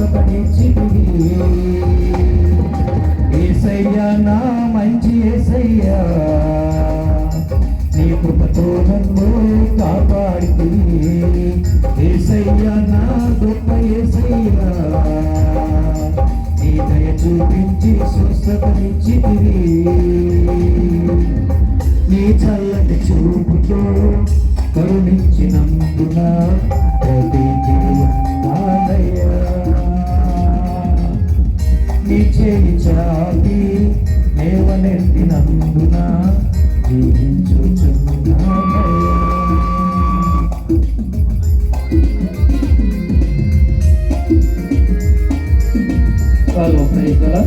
స్వస్థతనిచ్చితివి ఏసయ్యా నా మంచి ఏసయ్యా నీ కృపతో నన్ను కాపాడితివి ఏసయ్యా నా గొప్ప ఏసయ్యా నీ దయ చూపించి స్వస్థతనిచ్చితివి నీ చల్లటి చూపుతో కరుణించినందున ప్రతి నీ చేయి చాపి లేవనెత్తినందున జీవించుచున్నానయ్యా వాళ్ళు ఒకసారి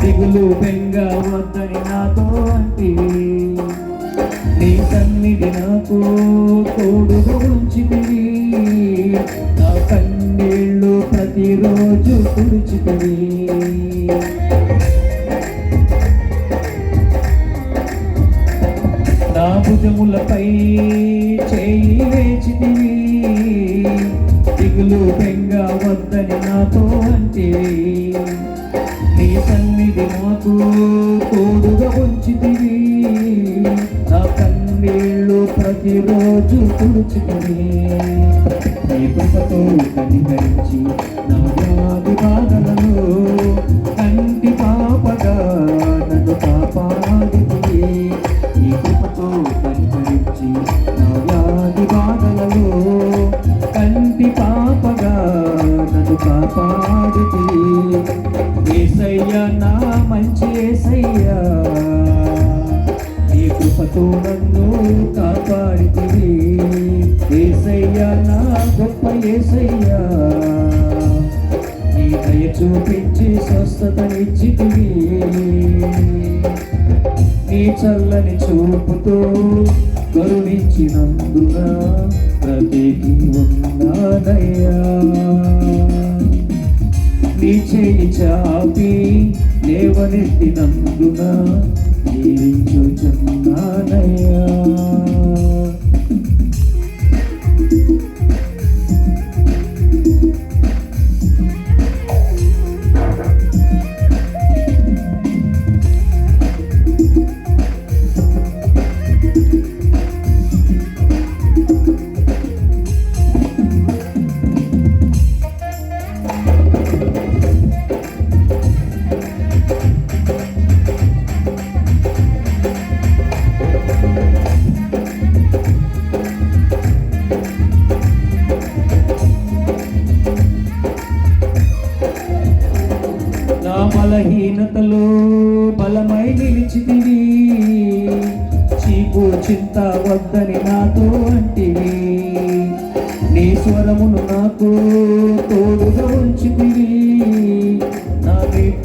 దిగులు బెంగ వద్దని నాతో అంటివి నీ సన్నిధి నాకు తోడు ఉంచితివి నా కన్నీళ్ళు ప్రతిరోజు తుడిచితివి. నా భుజములపై చేయి వేచితివి. దిగులు బెంగ వద్దని నాతో అంటివి సన్నిధి మాకు తోడుగా ఉంచితివి. నా కన్నీళ్ళు ప్రతిరోజు తుడుచుకుని నీ కృపతో కనికరించి నా వ్యాధి బాధలను కంటి పాపగా నన్ను కాపాడితివి. నీ కృపతో కనికరించి నా వ్యాధి బాధలలో కంటి పాపగా నన్ను కాపాడితివి. ఏసయ్యా నా మంచి ఏసయ్యా. నీ కృపతో నన్ను కాపాడితివి. ఏసయ్యా నా గొప్ప ఏసయ్యా. నీ దయ చూపించి స్వస్థతనిచ్చితివి. నీ చల్లని చూపుతో కరుణించినందున ప్రతికి ఉన్నానయ్యా. చేయి చాపి లేవనెత్తినందున జీవించుచున్నానయ్యా బలహీనతలో బలమై నిలిచితివి. చీకు చింత వద్దని నాతో అంటివి. నీ స్వరమును నాకు తోడుగా ఉంచితివి. నా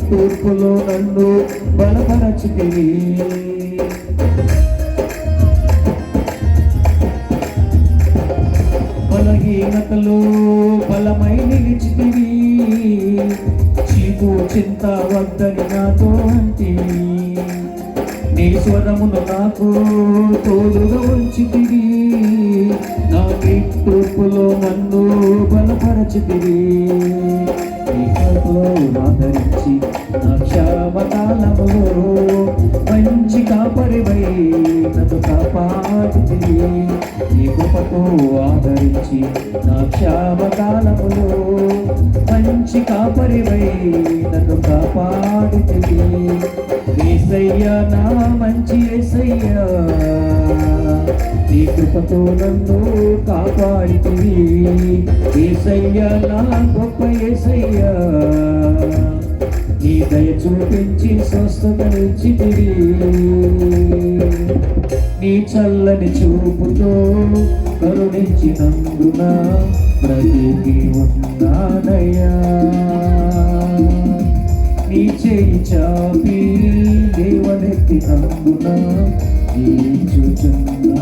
తూర్పులో నన్ను బలపరచితివి. బలహీనతలో బలమై నిలిచితివి. నీకు చింత వద్దని నాతో అంటివి నీ స్వరమును నాకు తోడుగా ఉంచితివి. నా తూర్పులో నన్ను బలపరచితివి. నీ ఆదరించి నా క్షామకాలములో మంచి కాపరివై నన్ను కాపాడుతుంది నీ కృపతో ఆదరించి నా క్షామకాలములో మంచి కాపరివై నన్ను కాపాడుతుంది. ఏసయ్యా నా మంచి ఏసయ్యా నీ కృపతో నన్ను కాపాడుతుంది. ఏసయ్యా నా గొప్ప ఏసయ్యా నీ దయ చూపించి స్వస్థతనిచ్చితివి నీ చల్లని చూపుతో కరుణించినందున ప్రతికి ఉన్నానయ్యా. నీ చేయి చాపి దేవనెత్తినందున జీవించుచున్నానయ్యా